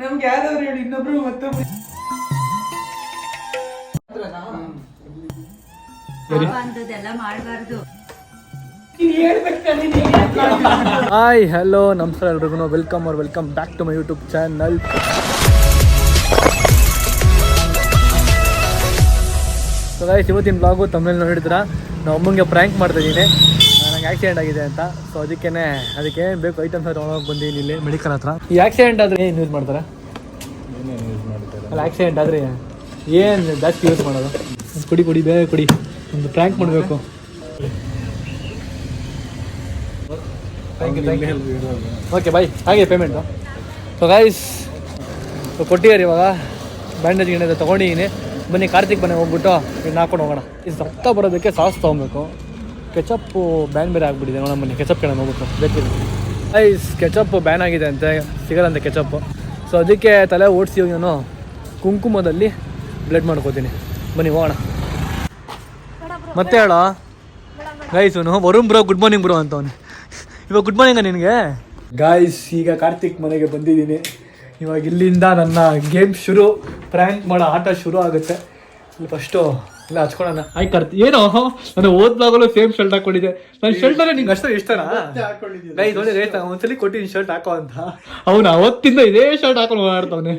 ನಮ್ಗೆ ಯಾರಾದ್ರು ಹೇಳಿ ಇನ್ನೊಬ್ರು ಮತ್ತೊಬ್ರು. ಅಂತದೆಲ್ಲ ಮಾಡಬಾರ್ದು? ಹಾಯ್ ಹಲೋ ನಮಸ್ಕಾರ ಎಲ್ರಿಗೂ. ವೆಲ್ಕಮ್ ಅವ್ರ welcome back to my YouTube channel so guys ಇವತ್ತಿನ ಬ್ಲಾಗು ತಮ್ಮಲ್ಲಿ ನೋಡಿದ್ರ ನಾವು ಅಮ್ಮಂಗೆ ಪ್ರ್ಯಾಂಕ್ ಮಾಡ್ತಾ ಇದ್ದೀನಿ. ನಂಗೆ ಆಕ್ಸಿಡೆಂಟ್ ಆಗಿದೆ ಅಂತ. ಸೊ ಅದಕ್ಕೇನೆ ಅದಕ್ಕೆ ಏನು ಬೇಕು ಐಟಮ್ಸ್ ತೊಗೊಂಡೋಗಿ ಬಂದೀನಿ ಇಲ್ಲಿ ಮೆಡಿಕಲ್ ಹತ್ರ. ಈ ಆಕ್ಸಿಡೆಂಟ್ ಆದರೆ ಏನು ಯೂಸ್ ಮಾಡ್ತಾರೆ? ಅಲ್ಲ ಆಕ್ಸಿಡೆಂಟ್ ಆದರೆ ಏನು ಜಾಸ್ತಿ ಯೂಸ್ ಮಾಡೋದು? ಕುಡಿ ಕುಡಿ ಬೇಗ ಕುಡಿ. ಒಂದು ಪ್ರ್ಯಾಂಕ್ ಮಾಡಬೇಕು. ಓಕೆ ಬಾಯ್ ಹಾಗೆ ಪೇಮೆಂಟು ಸೊ ಗೈಸ್ ಕೊಟ್ಟಿದ್ದಾರೆ ಇವಾಗ. ಬ್ಯಾಂಡೇಜ್ ಗಿಂಡೇಜ್ ತೊಗೊಂಡಿದ್ದೀನಿ. ಬನ್ನಿ ಕಾರ್ತಿಕ್ ಮನೆ ಹೋಗ್ಬಿಟ್ಟು ಇನ್ನು ಹಾಕೊಂಡು ಹೋಗೋಣ. ಇದು ರಕ್ತ ಬರೋದಕ್ಕೆ ಸಾಸ್ ತೊಗೊಬೇಕು. ಕೆಚಪ್ಪು ಬ್ಯಾನ್ ಬೇರೆ ಆಗಿಬಿಟ್ಟಿದೆ ನೋಡಿ ಬನ್ನಿ ಕೆಚಪ್ ಕಡೆ ಹೋಗ್ಬಿಟ್ಟು ಬೇಕಿದೆ ಐಸ್ ಕೆಚಪ್ ಬ್ಯಾನ್ ಆಗಿದೆ ಅಂತೆ ಸಿಗಲ್ಲಂತೆ ಕೆಚಪ್ಪು. ಸೊ ಅದಕ್ಕೆ ತಲೆ ಓಡಿಸಿ ನಾನು ಕುಂಕುಮದಲ್ಲಿ ಬ್ಲಡ್ ಮಾಡ್ಕೋತೀನಿ. ಬನ್ನಿ, ಹೋಗೋಣ. ಮತ್ತೆ ಹೇಳೋ? ಗೈಸ್ ಅವನು Varun bro good morning bro ಅಂತವನು. ಇವಾಗ ಗುಡ್ ಮಾರ್ನಿಂಗ ನಿನಗೆ? ಗಾಯ್ಸ್ ಈಗ ಕಾರ್ತಿಕ್ ಮನೆಗೆ ಬಂದಿದ್ದೀನಿ. ಇವಾಗ ಇಲ್ಲಿಂದ ನನ್ನ ಗೇಮ್ ಶುರು ಪ್ರ್ಯಾಂಕ್ ಮಾಡೋ ಆಟ ಶುರು ಆಗುತ್ತೆ. ಫಸ್ಟು ಇಲ್ಲ ಹಚ್ಕೊಳ್ಳೋಣ. ಆಯ್ತು ಕರ್ತೀ ಏನೋ ನಾನು ಓದ್ ಬ್ಲಾಗಲ್ಲೂ ಸೇಮ್ ಶರ್ಟ್ ಹಾಕೊಂಡಿದ್ದೆ ನನ್ನ ಶರ್ಟ್ ಅಂದ್ರೆ ನಿಂಗೆ ಅಷ್ಟೇ ಇಷ್ಟನಾ? ಗೈಸ್ ನೋಡಿ ಗೈಸ್ ಒಂದ್ಸಲಿ ಕೊಟ್ಟಿದ್ದೀನಿ ಶರ್ಟ್ ಹಾಕೋ ಅಂತ. ಅವನು ಅವತ್ತಿಂದ ಇದೇ ಶರ್ಟ್ ಹಾಕೊಂಡು ಓಡಾಡ್ತವನೆ.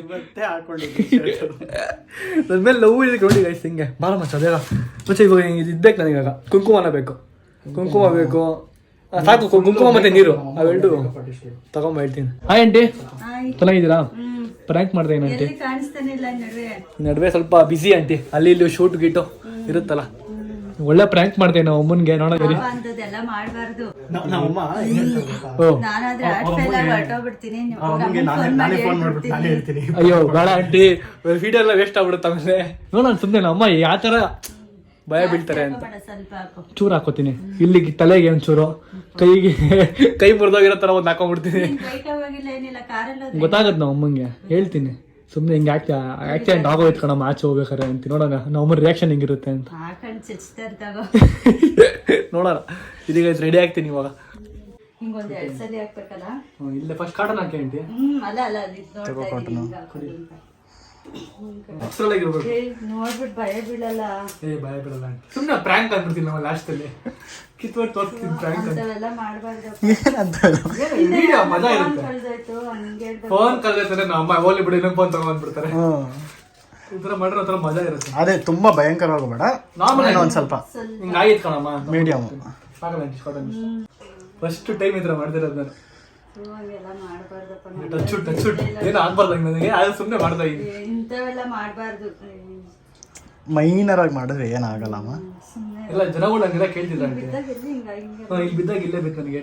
ನನ್ನ ಮೇಲೆ ಲವ್ ಇದಕ್ಕೆ ನೋಡಿ ಗೈಸ್ ಹಿಂಗೆ. ಬಾರ ಮಚ್ಚ ಅದೇ ಮಚ್ಚ ಇವಾಗ ಇದು ಇದ್ದಕ್ಕೆ ನನಗೆ ಇವಾಗ. ಕುಂಕುಮನ ಬೇಕು. ಕುಂಕುಮ ಬೇಕು. ಸಾಕು ಕುಂಕುಮ ಮತ್ತೆ ನೀರು. ಅವೆರಡು ತಗೊಂಬ ಹೇಳ್ತೀನಿ. ಹಾಯ್ ಆಂಟಿ ಚೆನ್ನಾಗಿದ್ದೀರಾ? ಪ್ರ್ಯಾಂಕ್ ಮಾಡ್ದೆ ಏನಂತೆ ಆಂಟಿ ಎಲ್ಲಿ ಕಾಣಿಸ್ತಾನೆ ಇಲ್ಲ ನಡುವೆ? ನಡುವೆ ಸ್ವಲ್ಪ ಬಿಸಿ ಆಂಟಿ ಅಲ್ಲಿ ಇಲ್ಲಿ ಶೂಟ್ ಗೀಟು ಇರುತ್ತಲ್ಲ? ಒಳ್ಳೆ ಪ್ರ್ಯಾಂಕ್ ಮಾಡ್ತೇವೆ ನಾವು ಅಮ್ಮನ್ಗೆ ನೋಡೋದಿರಿ ಮಾಡಬಾರ್ದು. ನಮ್ಮಮ್ಮ ನಾನಾದ್ರೆ ಆರ್ಟ್ ಫೇಲ್ ಆಗಿ ಹೊರಟೋಗ್ಬಿಡ್ತೀನಿ. ಅಯ್ಯೋ ಬೇಡ ಆಂಟಿ. ವಿಡಿಯೋ ಎಲ್ಲ ವೇಸ್ಟ್ ಆಗ್ಬಿಡುತ್ತೆ ಆಮೇಲೆ. ನೋಡೋಣ ಸುಮ್ಮನೆ ನಮ್ಮ ಅಮ್ಮ ಯಾವ ಥರ ಭಯ ಬೀಳ್ತಾರೆ ಅಂತ. ಚೂರು ಹಾಕೋತೀನಿ. ಇಲ್ಲಿಗೆ ತಲೆಗೆ ಒಂಚೂರು. ಕೈಗೆ ಕೈ ಮುರಿದೋಗಿರೋ ತರ ಒಂದು ಹಾಕೊಂಡ್ಬಿಡ್ತೀನಿ. ಗೊತ್ತಾಗತ್ತೆ ನಾವು ಅಮ್ಮಂಗೆ. ಹೇಳ್ತೀನಿ. ಸುಮ್ಮನೆ ಹಿಂಗೆ ಆಕ್ಚಿ ಆಕ್ಸಿಡೆಂಟ್ ಆಗೋಯ್ತು ಕಣಮ್ಮ ಆಚೆ ಹೋಗ್ಬೇಕಾರೆ ಅಂತ. ನೋಡೋಣ ನಾವು ಅಮ್ಮನ ರಿಯಾಕ್ಷನ್ ಹೆಂಗಿರುತ್ತೆ ಅಂತ. ನೋಡೋಣ. ಇದೀಗ ರೆಡಿ ಆಗ್ತೀನಿ ಇವಾಗ. ಹಿಂಗೊಂದು ಎರಡು ಸರಿ ಹಾಕ್ಬೇಕಲ್ಲ ಇಲ್ಲ ಫಸ್ಟ್ ಕಾಟನ್ ಹಾಕಿ ಆಂಟಿ ಹ್ಮ್ ಅಲ್ಲ ಅಲ್ಲ ಅಷ್ಟರಲ್ಲಾಗಿರ್ಬೇಕು ಏ, ನೋಡ್ಬಿಟ್ ಭಯ ಬೀಳಲ್ಲ. ಏ ಭಯ ಬೀಳಲ್ಲ ಸುಮ್ಮನೆ ಪ್ರ್ಯಾಂಕ್ ಅಂದ್ಬಿಡ್ತೀನಿ ನಮ್ಮ ಲಾಸ್ಟಲ್ಲಿ ಕಿತ್ಬಿಟ್ಟು ತೋರಿಸ್ತೀನಿ ಪ್ರ್ಯಾಂಕ್ ಅಂತ. ಅಂತವೆಲ್ಲ ಮಾಡ್ಬಾರ್ದು. ವಿಡಿಯೋ ಮಜಾ ಇರುತ್ತೆ. ಫೋನ್ ಕಲ್ತಾರೆ ನಮ್ಮ ಅಮ್ಮ ಓಲಿ ಬಿಡಿ ಇನ್ನೊಂದು ಫೋನ್ ತಗೊಂಡ್ಬಿಡ್ತಾರೆ ಈ ಥರ ಮಾಡಿದ್ರೆ ಒಂಥರ ಮಜಾ ಇರುತ್ತೆ. ಅದೇ ತುಂಬಾ ಭಯಂಕರವಾಗಿ ಬೇಡ ನಾರ್ಮಲ್ ಒಂದ್ ಸ್ವಲ್ಪ. ಹಿಂಗೆ ಆಗಿತ್ತು ಕಣಮ್ಮ. ಮೀಡಿಯಂ ಸಾಕಲ್ಲ ಫಸ್ಟ್ ಟೈಮ್ ಈ ಥರ ಮಾಡ್ತಿರೋದು ನಾನು. ಹಂಗೆಲ್ಲ ಮಾಡ್ಬಾರ್ದಪ್ಪ. ಟಚ್ ಏನು ಆಗ್ಬಾರ್ದು ಹಂಗೆ ನನಗೆ? ಅದು ಸುಮ್ಮನೆ ಮಾಡ್ತಾ ಇದ್ದೀನಿ ಇಂಥವೆಲ್ಲ ಮಾಡ್ಬಾರ್ದು. ಮೈನರ್ ಆಗಿ ಮಾಡಿದ್ರೆ ಏನಾಗಲ್ಲಮ್ಮ ಸುಮ್ಮನೆ ಎಲ್ಲ ಜನಗಳು ಹಂಗೆಲ್ಲ ಹಿಂಗ ಹಾ, ಇಲ್ಲಿ ಬಿದ್ದಾಗ ಇಲ್ಲೇ ಬೇಕು ನನಗೆ.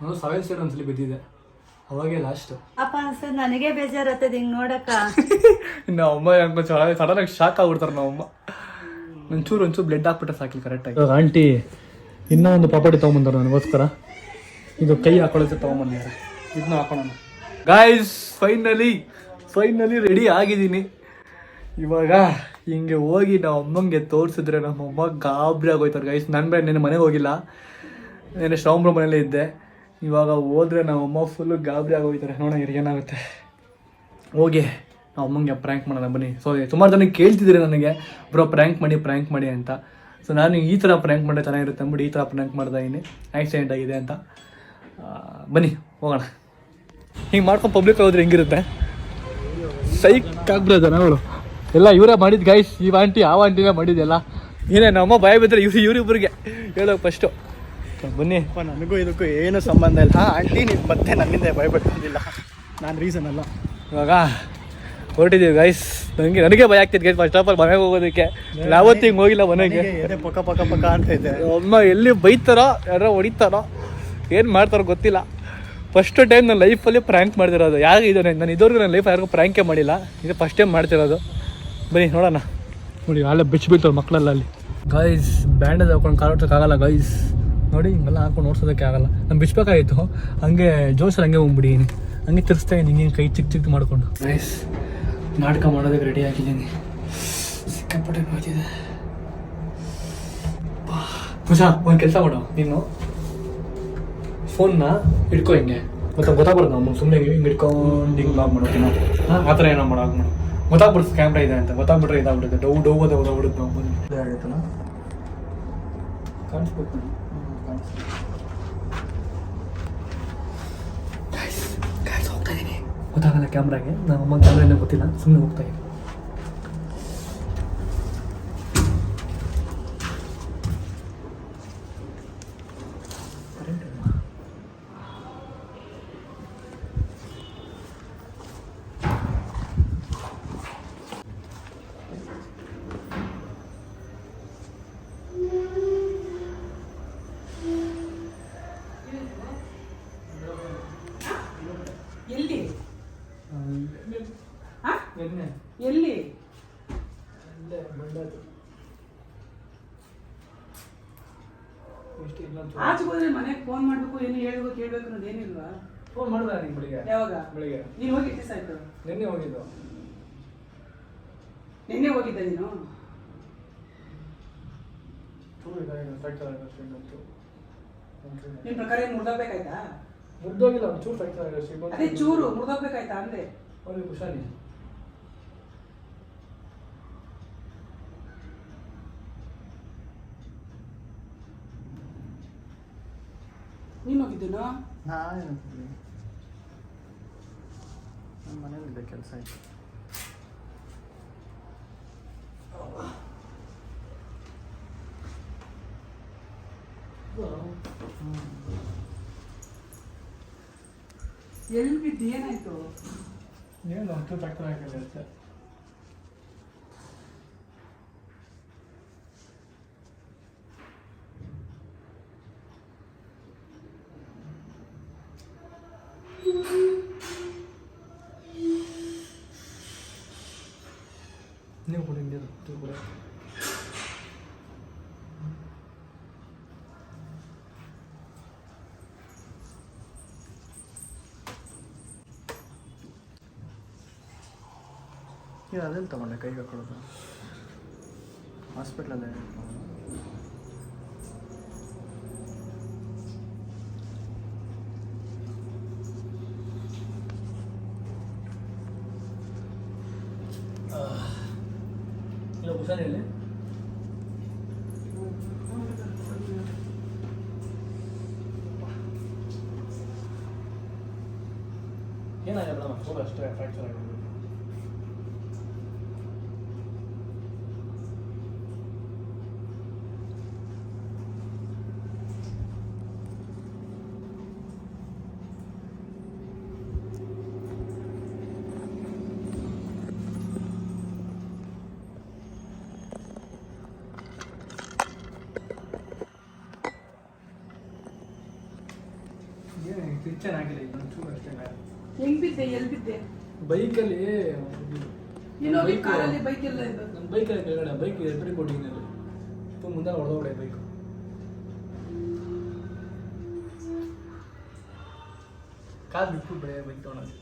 ನಾನು ಸೆವೆನ್ ಸೀಟ್ ಒಂದ್ಸಲಿ ಬಿದ್ದಿದೆ. ಅವಾಗೆ ಲಾಸ್ಟ್ ಅಪ್ಪ ಅನ್ಸ್ತದ ನನಗೆ ಬೇಜಾರತ್ತದ ಹಿಂಗ್ ನೋಡಕ್ಕ. ನಮ್ಮ ಅಮ್ಮ ಯಾಕೆ ಸಡನ್ ಆಗಿ ಶಾಕ್ ಆಗ್ಬಿಡ್ತಾರೆ ನಮ್ಮ ಅಮ್ಮ ಒಂಚೂರು ಒಂಚೂರು ಬ್ಲಡ್ ಹಾಕ್ಬಿಟ್ರೆ ಸಾಕಿಲ್ಲ ಕರೆಕ್ಟಾಗಿ ಆಂಟಿ ಇನ್ನೂ ಒಂದು ಪಾಪಡಿ ತೊಗೊಂಬಂದ್ರೆ ನನಗೋಸ್ಕರ. ಇದು ಕೈ ಹಾಕೊಳ್ಳೋಕೆ ತೊಗೊಂಬಂದಿದ್ದಾರೆ. ಇದನ್ನ ಹಾಕೊಳ್ಳೋಣ ಗಾಯ್ಸ್ ಫೈನಲಿ ಫೈನಲಿ ರೆಡಿ ಆಗಿದ್ದೀನಿ. ಇವಾಗ ಹಿಂಗೆ ಹೋಗಿ ನಮ್ಮ ಅಮ್ಮಂಗೆ ತೋರಿಸಿದ್ರೆ ನಮ್ಮ ಅಮ್ಮ ಗಾಬರಿ ಆಗೋಯ್ತಾರೆ. ಗೈಸ್ ನನ್ನ ಬೇಡ ನಿನ್ನೆ ಮನೆಗೆ ಹೋಗಿಲ್ಲ. ನೆನೆ ಶ್ರಾವಂಬ್ರ ಮನೇಲೇ ಇದ್ದೆ. ಇವಾಗ ಹೋದ್ರೆ ನಮ್ಮ ಅಮ್ಮ ಫುಲ್ಲು ಗಾಬರಿ ಆಗೋಯ್ತಾರೆ. ನೋಡೋಣ ಇವ್ರಿಗೆ ಏನಾಗುತ್ತೆ. ಹೋಗಿ. ನಾವು ಅಮ್ಮಂಗೆ ಪ್ರ್ಯಾಂಕ್ ಮಾಡೋಣ ಬನ್ನಿ. ಸೊ ಸುಮಾರು ಜನ ಕೇಳ್ತಿದ್ದೀರಿ ನನಗೆ. ಬ್ರೋ ಪ್ರ್ಯಾಂಕ್ ಮಾಡಿ ಪ್ರ್ಯಾಂಕ್ ಮಾಡಿ ಅಂತ. ಸೊ ನಾನು ಈ ಥರ ಪ್ರ್ಯಾಂಕ್ ಮಾಡಿದ್ರೆ ಚೆನ್ನಾಗಿರುತ್ತೆ ಅಂದ್ಬಿಟ್ಟು ಈ ಥರ ಪ್ರ್ಯಾಂಕ್ ಮಾಡ್ತಾ ಇದ್ದೀನಿ ಆಕ್ಸಿಡೆಂಟ್ ಆಗಿದೆ ಅಂತ. ಬನ್ನಿ ಹೋಗೋಣ. ಹಿಂಗೆ ಮಾಡ್ಕೊಂಡು ಪಬ್ಲಿಕ್ ಹೋದ್ರೆ ಹೆಂಗಿರುತ್ತೆ? ಸೈಕ್ ಆಗ್ಬಿಡೋದ ನಾವು ಎಲ್ಲ ಇವರೇ ಮಾಡಿದ್ದು ಗೈಸ್ ಈ ಆಂಟಿ ಆ ಆಂಟಿನೇ ಮಾಡಿದ್ದೆಲ್ಲ. ಏನೇ ನಮ್ಮ ಭಯ ಬಿದ್ದರೆ ಇವ್ರು ಇವರಿಬ್ಬರಿಗೆ ಹೇಳೋಕೆ ಫಸ್ಟು ಬನ್ನಿ. ನನಗೂ ಇದಕ್ಕೂ ಏನೂ ಸಂಬಂಧ ಇಲ್ಲ. ಹಾ ಆಂಟಿ ನೀವು ಮತ್ತೆ ನನ್ನಿಂದ ಭಯಪಟ್ಟಿಲ್ಲ ನಾನು ರೀಸನ್ ಅಲ್ಲ. ಇವಾಗ ಹೊರಟಿದ್ದೀವಿ ಗೈಸ್ ನನಗೆ ನನಗೆ ಭಯ ಆಗ್ತಿತ್ತು ಗೈಸ್ ಫಸ್ಟ್ ಆಫ್ ಆಲ್ ಮನೆಗೆ ಹೋಗೋದಕ್ಕೆ. ಯಾವತ್ತೂ ಹಿಂಗೆ ಹೋಗಿಲ್ಲ ಮನೆಗೆ. ಪಕ್ಕ ಪಕ್ಕ ಪಕ್ಕ ಅಂತ ಇದೆ. ಅಮ್ಮ ಎಲ್ಲಿ ಬೈತಾರೋ ಯಾರೋ ಹೊಡಿತಾರೋ ಏನು ಮಾಡ್ತಾರೋ ಗೊತ್ತಿಲ್ಲ. ಫಸ್ಟ್ ಟೈಮ್ ನನ್ನ ಲೈಫಲ್ಲಿ ಪ್ರ್ಯಾಂಕ್ ಮಾಡ್ತಿರೋದು. ಯಾರು ಇದು ನಾನು ಇದುವರೆಗೂ ನನ್ನ ಲೈಫ್ ಯಾರಿಗೂ ಪ್ರ್ಯಾಂಕೇ ಮಾಡಿಲ್ಲ. ಇದು ಫಸ್ಟ್ ಟೈಮ್ ಮಾಡ್ತಿರೋದು. ಬನ್ನಿ ನೋಡೋಣ. ನೋಡಿ ಅಲ್ಲ ಬಿಚ್ಚು ಬೀಳ್ತಾರೆ ಮಕ್ಕಳೆಲ್ಲ ಅಲ್ಲಿ. ಗೈಸ್ ಬ್ಯಾಂಡೇಜ್ ಹಾಕೊಂಡು ಕಾಲು ಓಡ್ಸೋಕ್ಕಾಗಲ್ಲ ಗೈಸ್ ನೋಡಿ ಹಿಂಗೆಲ್ಲ ಹಾಕೊಂಡು ನೋಡ್ಸೋದಕ್ಕೆ ಆಗಲ್ಲ. ನಾನು ಬಿಚ್ಚಬೇಕಾಗಿತ್ತು ಹಂಗೆ ಜೋಶಲ್ಲಿ ಹಂಗೆ ಹೋಗ್ಬಿಡಿ. ಹಂಗೆ ತಿರ್ಸ್ತಾ ಇದ್ದೀನಿ. ಹಿಂಗೆ ಕೈ ಚಿಕ್ಕ ಚಿಕ್ಕ ಮಾಡಿಕೊಂಡು. ಗೈಸ್ ನಾಟಕ ಮಾಡೋದಕ್ಕೆ ರೆಡಿ ಆಗಿದ್ದೀನಿ. ಸಿಕ್ಕಾಪಟ್ಟೆ ನೋಯ್ತಿದೆ ಪೂಜಾ ಒಂದು ಕೆಲಸ ಮಾಡು. ನೀನು ಫೋನ್ನ ಹಿಡ್ಕೊ ಹಿಂಗೆ. ಮತ್ತೆ ಗೊತ್ತಾಗ್ಬಾರ್ದು ನಮ್ಮ ಸುಮ್ಮನೆ ಹಿಂಗೆ ಹಿಡ್ಕೊಂಡು ಹಿಂಗೆ ಲಾಕ್ ಮಾಡೋಕಿನ ಹಾಂ ಆ ಥರ ಏನೋ ಮಾಡೋ ಹಾಗೆ ಮಾಡು. ಗೊತ್ತಾಗ್ಬಿಡ್ತು ಕ್ಯಾಮ್ರಾ ಇದೆ ಅಂತ. ಗೊತ್ತಾಗ್ಬಿಟ್ರೆ ಇದಾಗ್ಬಿಡುತ್ತೆ. ಡೌ ಡೌ ಅದ ಓದಾಗ್ಬಿಡುತ್ತೆ ನಾವು ಬಂದು ಆಗುತ್ತಲ್ಲ? ಕಾಣಿಸ್ಬೇಕು ಹೋಗ್ತಾ ಇದ್ದೀನಿ ಗೊತ್ತಾಗಲ್ಲ ಕ್ಯಾಮ್ರಾಗೆ. ನಮ್ಮ ಅಮ್ಮ ಏನೋ ಗೊತ್ತಿಲ್ಲ ಸುಮ್ಮನೆ ಹೋಗ್ತಾ ಇದ್ದೀನಿ ಎಲ್ಲಿ ಹಾ? ಎಲ್ಲಿ ಆಚೆ ಹೋದ್ರೆ ಮನೆಗೆ ಫೋನ್ ಮಾಡ್ಬೇಕು ಏನು ಹೇಳ್ಬೇಕು ಕೇಳ್ಬೇಕು ಅನ್ನೋದು ಏನಿಲ್ವಾ? ಫೋನ್ ಮಾಡಿದ ನೀನು ಬೆಳಿಗ್ಗೆ. ಯಾವಾಗ? ಬೆಳಿಗ್ಗೆ. ನೀನು ಹೋಗಿ ಎಷ್ಟು ದಿವಸ ಆಯ್ತು ನಿನ್ನೆ ಹೋಗಿದ್ದು. ನಿನ್ನೆ ಹೋಗಿದ್ದ ನೀನು? ಚೂರು ಇದಾಗಿದೆ ಫ್ರಾಕ್ಚರ್ ಆಗಿದೆ ಅಷ್ಟೇ ಇನ್ನೊಂದು ನಿನ್ ಪ್ರಕಾರ ಏನು ಮುರ್ದೋಗ್ಬೇಕಾಯ್ತಾ? ಮುರ್ದೋಗಿಲ್ಲ ಒಂದು ಚೂರು ಫ್ರಾಕ್ಚರ್ ಆಗಿದೆ ಅದೇ ಚೂರು ಮುರ್ದೋಗ್ಬೇಕಾಯ್ತಾ ಅಂದೆ? ಅವ್ರಿಗೆ ಹುಷಾರಿ ನೀನು ಹೋಗಿದ್ದೇನೋ ನಾನು ನಮ್ಮ ಮನೇಲಿದೆ ಕೆಲಸ ಆಯ್ತು. ಎಲ್ಲಿ ಬಿದ್ದು ಏನಾಯ್ತು? ಏನು ಒಂದು ಚೂರು ಫ್ರಾಕ್ಚರ್ ಆಗಿದೆ ಅಷ್ಟೇ ನೀವು ಕೊಡಿ ನೀರು ಚೂರು ಕೊಡಿ ಇದು ಅದೆಲ್ಲಿ ತಗೊಂಡೆ ಕೈಗೆ ಹಾಕೊಳ್ಳೋದು. ಹಾಸ್ಪಿಟ್ಲಲ್ಲೇ ಇಲ್ಲ ಹುಷಾರಿಲ್ಲ ಏನಾಗಿದೆ ಮೇಡಮ್? ಚೂರು ಅಷ್ಟೇ ಫ್ರಾಕ್ಚರ್ ಆಗಿದೆ ಏನು ಕಿಚ್ಚನ್ ಆಗಿಲ್ಲ ಈಗ ಒಂಚೂರು ಅಷ್ಟೇ ಗಾಯ ಹೆಂಗ್ ಬಿದ್ದೆ ಎಲ್ಲಿ ಬಿದ್ದೆ ಬೈಕಲ್ಲಿ ನೀನು ಹೋಗಿ ಕಾರಲ್ಲಿ ಬೈಕ್ ಎಲ್ಲ ಇದು ನನ್ನ ಬೈಕಲ್ಲಿ ಕೆಳಗಡೆ ಬೈಕ್ ರಿಪೇರಿ ಕೊಟ್ಟಿದ್ದೀನಿ ತುಂಬ ಮುಂದೆ ಹೊಡೆದೋಗ್ಬಿಡೆ ಬೈಕ್ ಕಾಲು ಬಿಟ್ಟು ಬೆಳೆ ಬೈಕ್ ತೊಗೊಳೋದು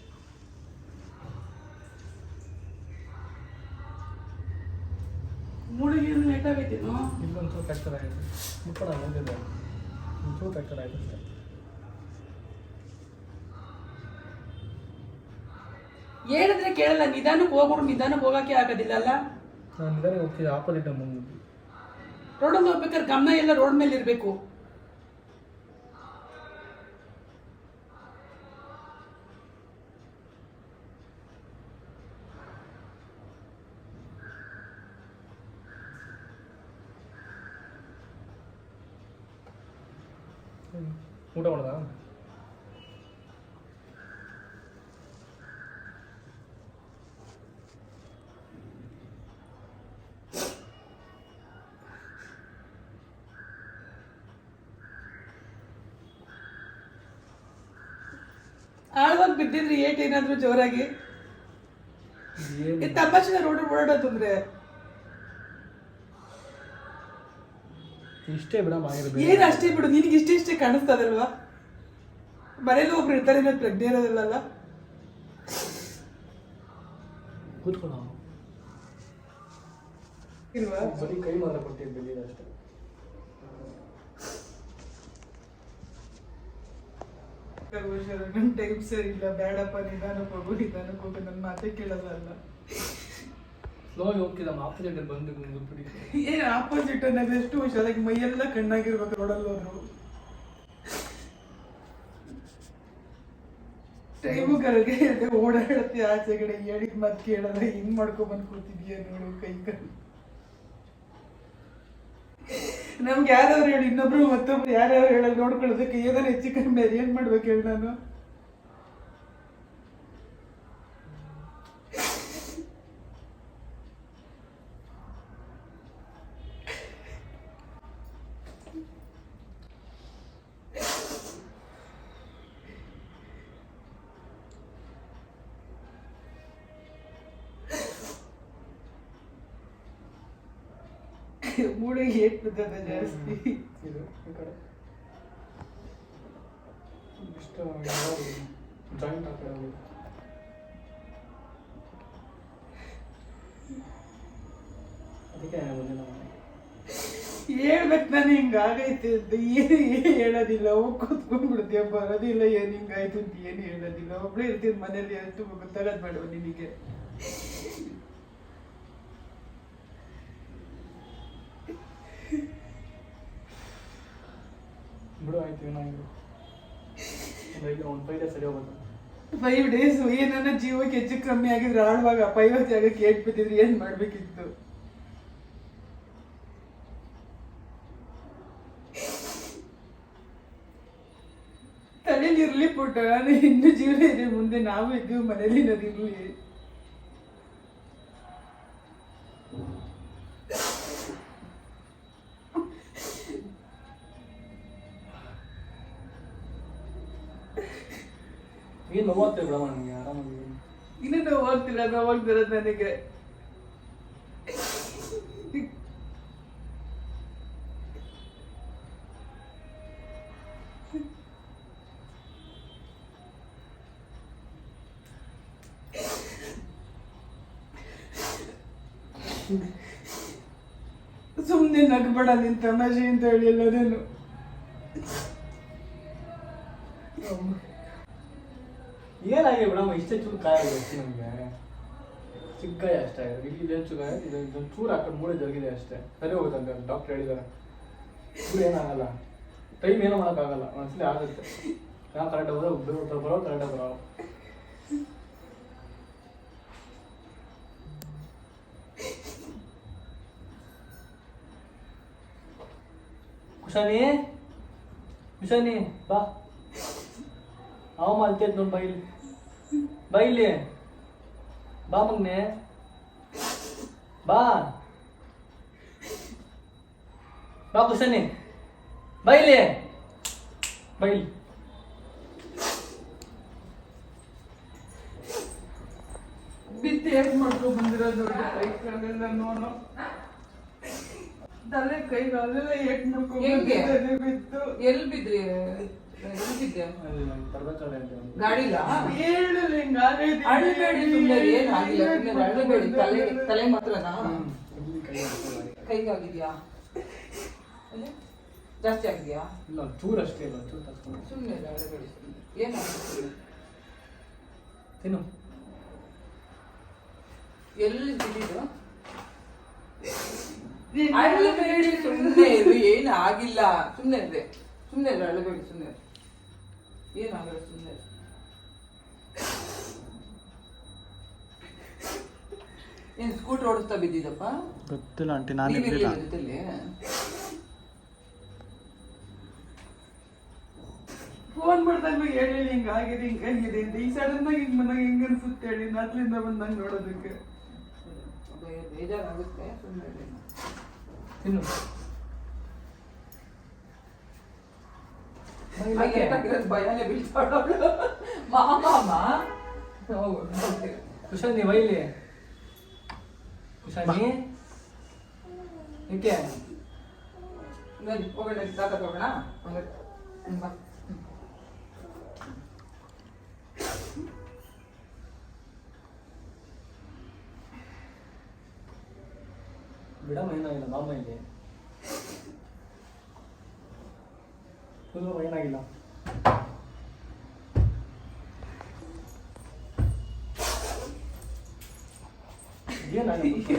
ಮೂಳಿಗೆ ನೆಟ್ಟಾಗೈತೇನೋ ಇಲ್ಲೊಂಚೂರು ಫ್ರಾಕ್ಚರ್ ಆಗಿದೆ. ಮುಟ್ಕೊಳ ಹೋಗಿದ್ದೆ ಒಂಚೂರು ಫ್ರಾಕ್ಚರ್ ಆಗಿದೆ ಹೇಳಿದ್ರೆ ಕೇಳಲ್ಲ ನಿಧಾನಕ್ಕೆ ಹೋಗ್ಬಿಡು ನಿಧಾನಕ್ಕೆ ಹೋಗಕ್ಕೆ ಆಗೋದಿಲ್ಲ ಅಲ್ಲ? ನಾನು ನಿಧಾನ ಹೋಗ್ತಿದ್ದೆ ಆಪೋಸಿಟ್ ಮುಂದೆ ರೋಡಲ್ಲಿ ಹೋಗ್ಬೇಕಾದ್ರೆ ಗಮನ ಎಲ್ಲ ರೋಡ್ ಮೇಲೆ ಇರಬೇಕು ಊಟ ಮಾಡ್ದ ಬಿದ್ದಿದ್ರಿ ಏಟ್ ಏನಾದ್ರು ಜೋರಾಗಿ? ತಮಾಷೆ ರೋಡ್ ಓಡಾಡೋದಂದ್ರೆ ಇಷ್ಟೇ ಬಿಡಮ್ಮ ಏನು ಅಷ್ಟೇ ಬಿಡು ನಿನಗೆ ಇಷ್ಟೇ ಇಷ್ಟೇ ಕಾಣಿಸ್ತದಲ್ವಾ ಮನೇಲಿ ಒಬ್ರು ಇರ್ತಾರೆ ನಾನು ಪ್ರಜ್ಞೆ ಇರೋದಿಲ್ಲಲ್ಲ? ಕೂತ್ಕೊಳ್ಳ ಇಲ್ವಾ? ಬರೀ ಕೈ ಮಾತ್ರ ಕೊಟ್ಟಿದ್ದು ಬಿದ್ದಿದೆ ಅಷ್ಟೇ. ನನ್ನ ಟೈಮ್ ಸರಿ ಇಲ್ಲ ಬೇಡಪ್ಪ ನಿಧಾನಕ್ಕೆ ಹೋಗು ನಿಧಾನಕ್ಕೆ ಹೋಗು ನನ್ನ ಮಾತೇ ಕೇಳೋದಲ್ಲ. ಸ್ಲೋ ಹೋಗ್ತಿದ್ದ ಆಪೋಸಿಟ್ ಬಂದು ಬಿಡಿ ಏನು ಆಪೋಸಿಟ್ ಅನ್ನೋದು ಎಷ್ಟು ಹುಷಾರಾಗಿ ಮೈಯೆಲ್ಲ ಕಣ್ಣಾಗಿರ್ಬೇಕು ರೋಡಲ್ಲಿ ಅವರು ಟೈಮು ಕರಗೆ ಓಡಾಡತ್ತೆ ಆಚೆ ಕಡೆ ಹೇಳಿದ್ ಮತ್ತೆ ಕೇಳಲ್ಲ ಹಿಂಗ್ ಮಾಡ್ಕೊಂಡ್ ಬಂದ್ ಕೂತಿದ್ಯಾ ನೋಡು ಕೈ ಕಣ್ಣು ನಮ್ಗೆ ಯಾರ್ಯಾರು ಹೇಳಿ ಇನ್ನೊಬ್ರು ಮತ್ತೊಬ್ರು ಯಾರ್ಯಾರು ಹೇಳೋದು ನೋಡ್ಕೊಳ್ಳೋದಕ್ಕೆ ಏನಾರು ಹೆಚ್ಚು ಕಮ್ಮಿ ಏನ್ ಮಾಡ್ಬೇಕು ಹೇಳಿ ನಾನು? ಮೂಳೆ ಏಟ್ ಬಿದ್ದದ ಜಾಸ್ತಿ ಇದು ಈ ಕಡೆ. ಇಷ್ಟು ಜಾಯಿಂಟ್ ಆ ಅದಕ್ಕೆ ಬಂದಿಲ್ಲ ಹೇಳ್ಬೇಕು ನಾನು ಹಿಂಗಾಗೈತೆ ಅಂತ ಏನು ಹೇಳೋದಿಲ್ಲ. ಹೋಗಿ ಕೂತ್ಕೊಂಡ್ಬಿಡ್ತೀಯ ಬರೋದಿಲ್ಲ ಏನು ಹಿಂಗಾಯ್ತು ಅಂತ ಏನು ಹೇಳೋದಿಲ್ಲ. ಒಬ್ಳೆ ಇರ್ತೀನಿ ಮನೇಲಿ ಅಂತ ಗೊತ್ತಾಗದ್ ಮಾಡುವ ನಿನಗೆ. ಒಂದು ಫೈವ್ ಡೇಸ್ ಏನನ್ನ ಜೀವಕ್ಕೆ ಹೆಚ್ಚು ಕಮ್ಮಿ ಆಗಿದ್ರೆ ಆಳ್ವಾಗ ಫೈವ್ ಜಾಗಕ್ಕೆ ಏಟ್ ಬಿದ್ದಿದ್ರೆ ಏನ್ ಮಾಡ್ಬೇಕಿತ್ತು? ತಲೆಯಲ್ಲಿ ಇರ್ಲಿ ಪುಟ್ಟ, ನಾನು ಇನ್ನು ಜೀವನ ಇದೆ ಮುಂದೆ, ನಾವು ಇದ್ದೀವಿ ಮನೇಲಿ ಇರ್ಲಿ. ಏನು ನೋವಾಗ್ತದೆ ಬಿಡಮ್ಮ ನನಗೆ ಆರಾಮಾಗಿ ಇನ್ನೇನು ನೋವು ಹೋಗ್ತಿರೋದು ನನಗೆ. ಸುಮ್ಮನೆ ನಗ್ಬೇಡ ನಿನ್ ತಮಾಷೆ ಅಂತ ಹೇಳಿ ಎಲ್ಲದನ್ನು. ಏನಾಗಿದೆ ಬಿಡಮ್ಮ ಇಷ್ಟೇ ಚೂರು ಕಾಯ ಆಗಿದೆ ನಮಗೆ. ಚಿಕ್ಕ ಅಷ್ಟೇ. ಇಲ್ಲಿ ಇದೇನು ಚೂರು ಗಾಯ ಇದು ಇದೊಂದು ಚೂರು ಹಾಕೊಂಡು ಮೂಳೆ ಜರುಗಿದೆ ಅಷ್ಟೇ. ಸರಿ ಹೋಗುತ್ತಂತೆ ಡಾಕ್ಟರ್ ಹೇಳಿದ್ದಾರೆ. ಚೂರು ಏನಾಗಲ್ಲ. ಟೈಮ್ ಏನೂ ಮಾಡೋಕ್ಕಾಗಲ್ಲ. ಒಂದ್ಸಲಿ ಆಗುತ್ತೆ. ನಾವು ಕರೆಕ್ಟಾಗಿ ಬರೋ ಬರೋ ಕರೆಕ್ಟಾಗಿ ಬರೋ. ಕುಶಾನಿ ಕುಶಾನಿ ಬಾ. ಅವ ಮಲ್ತೈತ್ ನೋಡ್ ಬೈಲಿ ಬಾ ಮಗ್ನೆ. ಬಾ. ಬಾ ಕುಶಾನಿ. ಬೈಲಿ ಬೈಲಿ ಬಿದ್ದು ಹೇಗೆ ಮಾಡ್ಕೊ ಬಂದಿರೋದು ಕೈ ಕಾಲೆಲ್ಲ ನೋಡು. ತಲೆ ಕೈ ಕಾಲೆಲ್ಲ ಹೇಗೆ? ಮಾಡ್ಕೊ ಬಿದ್ದು. ಎಲ್ಲಿ ಬಿದ್ರಿ? ಗಾಡಿಲ ಅಳ್ಬೇಡಿ ಸುಮ್ಮನೆ ಏನಾಗಿಲ್ಲ ಸುಮ್ಮನೆ ಅಳ್ಬೇಡಿ ತಲೆ ತಲೆ ಮಾತ್ರನಾ. ಕೈಗಾಗಿದ್ಯಾ? ಜಾಸ್ತಿ ಆಗಿದ್ಯಾ? ಇಲ್ಲ ಚೂರು ಅಷ್ಟೇ ಇಲ್ಲ ಚೂರು ಸುಮ್ಮನೆ ಅಳಬೇಡಿ ಸುಮ್ಮನೆ ಏನಾಗಿತ್ತು ತಿನ್ನು. ಎಲ್ಲಿ ಬಿದ್ದಿದ್ದು? ಅಳಬೇಡಿ ಸುಮ್ಮನೆ ಇರು ಏನು ಆಗಿಲ್ಲ. ಸುಮ್ಮನೆ ಇದೆ ಸುಮ್ಮನೆ ಅಳಬೇಡಿ ಸುಮ್ಮನೆ ಏನಾಗಲ್ಲ ಸುಮ್ಮನೆ ಏನ್ ಸ್ಕೂಟರ್ ಓಡಿಸ್ತಾ ಬಿದ್ದಿದ್ದಪ್ಪ? ಗೊತ್ತಿಲ್ಲ ಆಂಟಿ ನಾನು ಇರಲಿಲ್ಲ ಜೊತೆಲಿ? ಫೋನ್ ಮಾಡ್ದಾಗ ಹೇಳಿ ಹಿಂಗಾಗಿದೆ ಹಿಂಗಾಗಿದೆ ಅಂತ. ಈ ಸಡನ್ ಆಗಿ ಹಿಂಗ್ ಬಂದಾಗ ಹೆಂಗ್ ಅನ್ಸುತ್ತೆ ಹೇಳಿ ನಾತ್ಲಿಂದ ಬಂದಂಗ ನೋಡೋದಕ್ಕೆ. ಬೇಜಾರಾಗುತ್ತೆ ಸುಮ್ಮನೆ ತಿನ್ನು. ಕುಶಾನಿ ಬೈಲಿ ಕುಶಾನಿ ಏಕೆ ನಡಿ, ಹೋಗೋಣ ತಾಕತ್ ಹೋಗೋಣ ಹಂಗಾರೆ. ಹ್ಮ್, ಬಾ. ಬಿಡಮ್ಮ ಏನಾಗಿಲ್ಲ ಬಾಮ್ಮ ಇಲ್ಲಿ ಇದು ಏನಾಗಿಲ್ಲ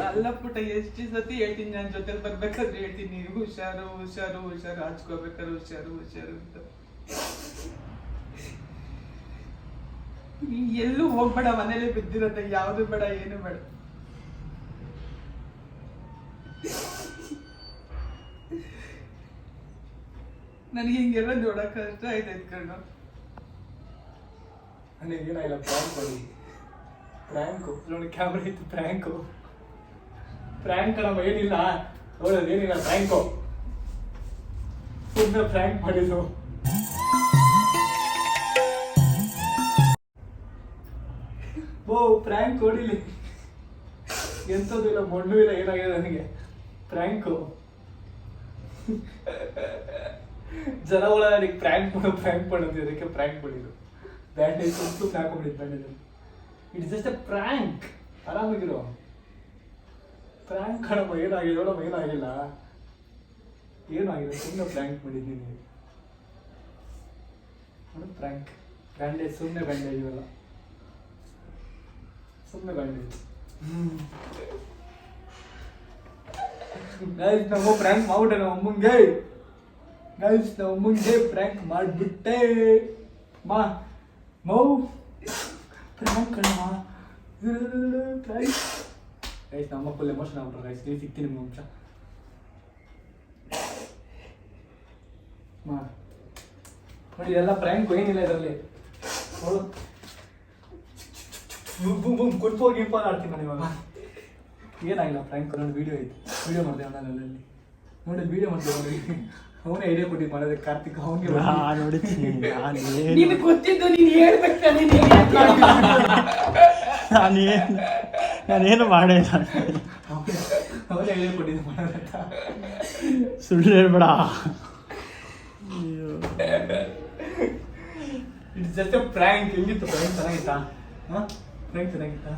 ಅಲ್ಲ ಪುಟ ಎಷ್ಟು ಸತಿ ಹೇಳ್ತೀನಿ ನನ್ನ ಜೊತೆ ಬರ್ಬೇಕಾದ್ರೆ ಹೇಳ್ತೀನಿ. ಹುಷಾರು ಹುಷಾರು ಹುಷಾರು, ಹಚ್ಕೋಬೇಕಾದ್ರೆ ಹುಷಾರು ಹುಷಾರು ಅಂತ. ಎಲ್ಲೂ ಹೋಗ್ಬೇಡ, ಮನೇಲಿ ಬಿದ್ದಿರತ್ತೆ ಯಾವುದು ಬೇಡ, ಏನು ಬೇಡ. ನನಗೆ ಹಿಂಗೆಲ್ಲ ನೋಡಕ್ ಕಷ್ಟ ಆಯ್ತು ಕಣ್ಣು ಇಲ್ಲ ಪ್ರ್ಯಾಂಕ್ ಮಾಡಿ. ಪ್ರ್ಯಾಂಕು ನೋಡಿ ಕ್ಯಾಮ್ರಾ ಇತ್ತು ಪ್ರ್ಯಾಂಕು ಪ್ರ್ಯಾಂಕ್ ನಮ್ಮ ಏನಿಲ್ಲ. ನೋಡೋದು ಏನಿಲ್ಲ ಪ್ರ್ಯಾಂಕು ಸುಮ್ಮನೆ ಪ್ರ್ಯಾಂಕ್ ಮಾಡಿದ್ರು ಓ ಪ್ರ್ಯಾಂಕ್ ಹೊಡಿಲಿ ಎಂಥದ್ದು ಇಲ್ಲ, ಮಣ್ಣು ಇಲ್ಲ, ಏನಾಗಿದೆ ನನಗೆ? ಪ್ರ್ಯಾಂಕು ಜನಗಳ ನನಗೆ ಪ್ರ್ಯಾಂಕ್ ಮಾಡೋ ಪ್ರ್ಯಾಂಕ್ ಮಾಡೋದು ಅದಕ್ಕೆ ಪ್ರ್ಯಾಂಕ್ ಮಾಡಿದ್ರು ಬ್ಯಾಂಡೇಜ್ ಸುತ್ತು ಹಾಕೊಂಡ್ಬಿಟ್ಟಿದ್ದು bandage it's just a prank ಆರಾಮಾಗಿರೋ? Prank ಕಣಮ್ಮ ಏನಾಗಿಲ್ಲ ನೋಡಮ್ಮ ಏನಾಗಿಲ್ಲ. ಏನಾಗಿದೆ? ಸುಮ್ಮನೆ ಪ್ರ್ಯಾಂಕ್ ಮಾಡಿದ್ದೀನಿ. ಪ್ರ್ಯಾಂಕ್ ಬ್ಯಾಂಡೇಜ್ ಸುಮ್ಮನೆ ಬ್ಯಾಂಡೇಜ್ ಇವೆಲ್ಲ. ಸುಮ್ಮನೆ ಬ್ಯಾಂಡೇಜ್ ನಮ್ಮ ಪ್ರ್ಯಾಂಕ್ ಮಾಡ್ಬಿಟ್ಟೆ ನಮ್ಮ ಅಮ್ಮಂಗೆ. ಗೈಸ್ ನಾವು ಮುಂದೆ ಪ್ರ್ಯಾಂಕ್ ಮಾಡಿಬಿಟ್ಟೆ. ಮಾ, ಮೌ. ಪ್ರ್ಯಾಂಕ್ ಪ್ರ್ಯಾಂಕ್ ಗೈಸ್ ನಮ್ಮ ಫುಲ್ ಎಮೋಷನ್ ಆಗ್ಬಿಟ್ರೆ ಗೈಸ್ ನೀವು ಸಿಗ್ತೀನಿ ನಿಮ್ಗೆ ನಿಮಿಷ ಮಾ. ನೋಡಿ ಎಲ್ಲ ಪ್ರ್ಯಾಂಕ್ ಏನಿಲ್ಲ ಇದರಲ್ಲಿ. ನೋಡು. ಬುಮ್ ಬುಮ್ ಆಡ್ತೀನಿ ನಾನು ಇವಾಗ. ಏನಾಗಿಲ್ಲ ಪ್ರ್ಯಾಂಕ್ ನೋಡಿ ವೀಡಿಯೋ ಐತಿ. ವಿಡಿಯೋ ಮಾಡಿದೆ ಅವನಲ್ಲಿ ನೋಡಿ ವಿಡಿಯೋ ಮಾಡ್ತೀವಿ ನೋಡಿ ಅವನೇ ಐಡಿಯಾ ಕೊಟ್ಟಿದ್ದು ಮಾಡೋದಕ್ಕೆ ಕಾರ್ತಿಕ್ ಅವನಿಗೆ ನಾನು ನೋಡಿದ್ದೀನಿ ನಾನು ನೀನು ಗೊತ್ತಿದ್ದು ನೀನು ಹೇಳ್ಬೇಕು ನೀನ್ ನಾನೇನು ನಾನೇನು ಮಾಡಿಲ್ಲ ಅವನೇ ಐಡಿಯಾ ಕೊಟ್ಟಿದ್ದು ಮಾಡೋದಕ್ಕ ಸುಳ್ಳು ಹೇಳ್ಬೇಡ. ಇಟ್ಸ್ ಜಸ್ಟ್ ಎ ಪ್ರ್ಯಾಂಕ್ ಹೆಂಗಿತ್ತು ಪ್ರ್ಯಾಂಕ್ ಚೆನ್ನಾಗಿತ್ತಾ? ಹಾಂ? ಪ್ರ್ಯಾಂಕ್ ಚೆನ್ನಾಗಿತ್ತಾ?